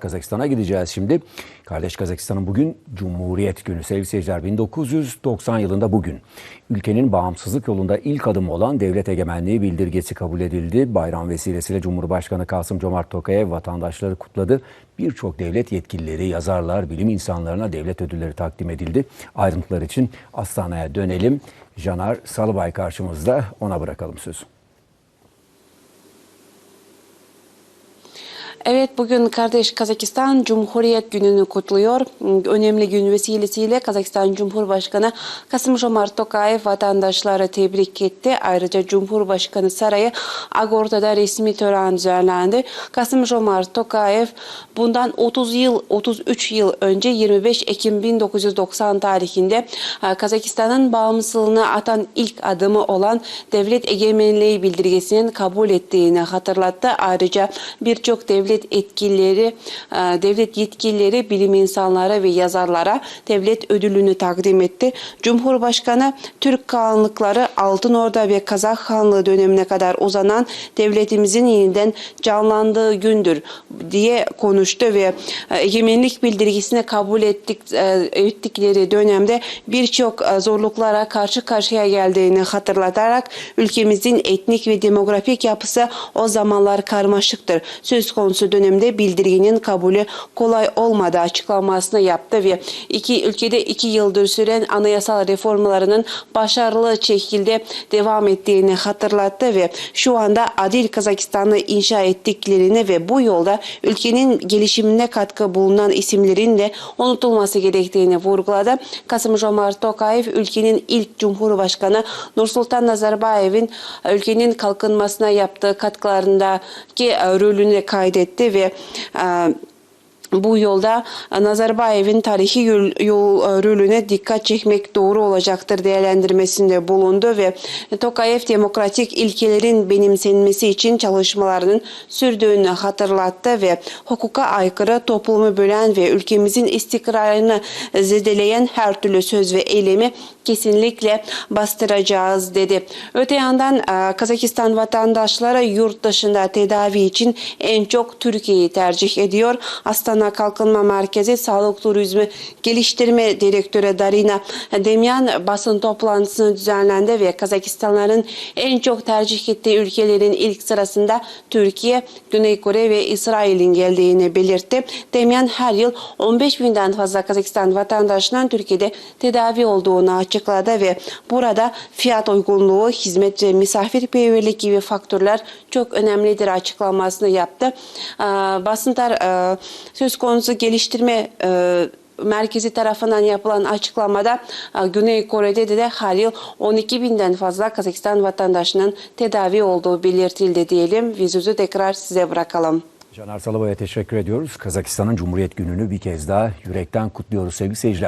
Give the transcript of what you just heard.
Kazakistan'a gideceğiz şimdi. Kardeş Kazakistan'ın bugün Cumhuriyet Günü. Sevgili seyirciler 1990 yılında bugün ülkenin bağımsızlık yolunda ilk adımı olan devlet egemenliği bildirgesi kabul edildi. Bayram vesilesiyle Cumhurbaşkanı Kasım Cömert Tokayev vatandaşları kutladı. Birçok devlet yetkilileri, yazarlar, bilim insanlarına devlet ödülleri takdim edildi. Ayrıntılar için Astana'ya dönelim. Caner Salıbay karşımızda ona bırakalım sözü. Evet bugün kardeş Kazakistan Cumhuriyet Günü'nü kutluyor. Önemli gün vesilesiyle Kazakistan Cumhurbaşkanı Kasım Jomart Tokayev vatandaşları tebrik etti. Ayrıca Cumhurbaşkanı Sarayı Agorta'da resmi tören düzenlendi. Kasım Jomart Tokayev bundan 30 yıl 33 yıl önce 25 Ekim 1990 tarihinde e, Kazakistan'ın bağımsızlığına atan ilk adımı olan devlet egemenliği bildirgesinin kabul ettiğini hatırlattı. Ayrıca birçok devlet etkileri, e, devlet yetkilileri, bilim insanları ve yazarlara devlet ödülünü takdim etti. Cumhurbaşkanı Türk Kağanlıkları Altın Orda ve Kazak Hanlığı dönemine kadar uzanan devletimizin yeniden canlandığı gündür diye konuştu ve e, egemenlik bildirgisine kabul ettik, e, ettikleri dönemde birçok zorluklara karşı karşıya geldiğini hatırlatarak ülkemizin etnik ve demografik yapısı o zamanlar karmaşıktır. Söz konusu dönemde bildirginin kabulü kolay olmadı açıklamasını yaptı ve iki ülkede iki yıldır süren anayasal reformlarının başarılı şekilde devam ettiğini hatırlattı ve şu anda Adil Kazakistan'ı inşa ettiklerini ve bu yolda ülkenin gelişimine katkı bulunan isimlerin de unutulması gerektiğini vurguladı. Kasım Jomart Tokayev ülkenin ilk Cumhurbaşkanı Nursultan Nazarbayev'in ülkenin kalkınmasına yaptığı katkılarındaki e, rolünü kaydetti ve e, bu yolda Nazarbayev'in tarihi yol, yol e, rolüne dikkat çekmek doğru olacaktır değerlendirmesinde bulundu ve Tokayev demokratik ilkelerin benimsenmesi için çalışmalarının sürdüğünü hatırlattı ve hukuka aykırı toplumu bölen ve ülkemizin istikrarını zedeleyen her türlü söz ve eylemi kesinlikle bastıracağız dedi. Öte yandan e, Kazakistan vatandaşları yurt dışında tedavi için en çok Türkiye'yi tercih ediyor. Astana Kalkınma Merkezi Sağlık Turizmi Geliştirme Direktörü Darina Demyan basın toplantısını düzenlendi ve Kazakistanların en çok tercih ettiği ülkelerin ilk sırasında Türkiye, Güney Kore ve İsrail'in geldiğini belirtti. Demyan her yıl 15 binden fazla Kazakistan vatandaşının Türkiye'de tedavi olduğunu açıkladı ve burada fiyat uygunluğu, hizmet ve misafirperverlik gibi faktörler çok önemlidir açıklamasını yaptı. Basınlar e, söz konusu geliştirme e, merkezi tarafından yapılan açıklamada e, Güney Kore'de de her yıl 12 binden fazla Kazakistan vatandaşının tedavi olduğu belirtildi diyelim. Ve sözü tekrar size bırakalım. Caner Salıbay'a teşekkür ediyoruz. Kazakistan'ın Cumhuriyet Günü'nü bir kez daha yürekten kutluyoruz sevgili seyirciler.